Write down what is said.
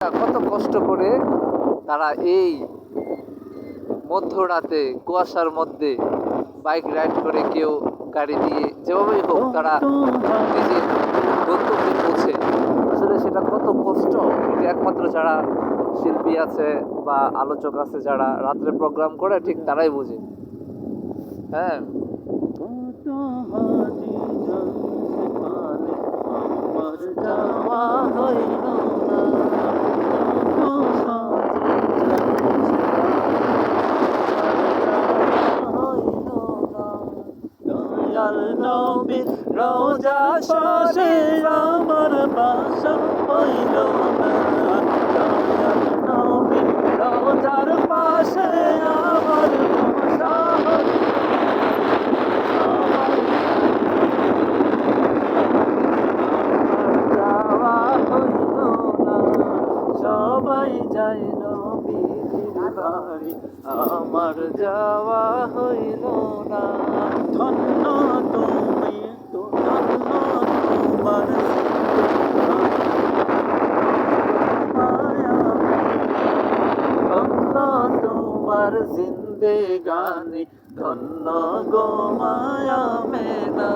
কত কষ্ট করে তারা এই মধ্যরাতে, কুয়াশার মধ্যে বাইক রাইড করে কেউ গাড়ি দিয়ে যেভাবেই হোক তারা নিজের গন্তব্যে পৌঁছে। আসলে সেটা কত কষ্ট। এটা একমাত্র যারা শিল্পী আছে বা আলোচক আছে যারা রাত্রে প্রোগ্রাম করে, ঠিক তারাই বোঝে। হ্যাঁ যাওয়া হইল দয়াল নবীর রোজা শশে আমার বাসা হইল না। রোজার পাশে আমার সবাই যাই নবীর আমার যাওয়া হইল না। ধন্য তুমি তো ধন্য তোমার ধন্য তোমার জিন্দেগানি ধন্য গো মায়া মেনা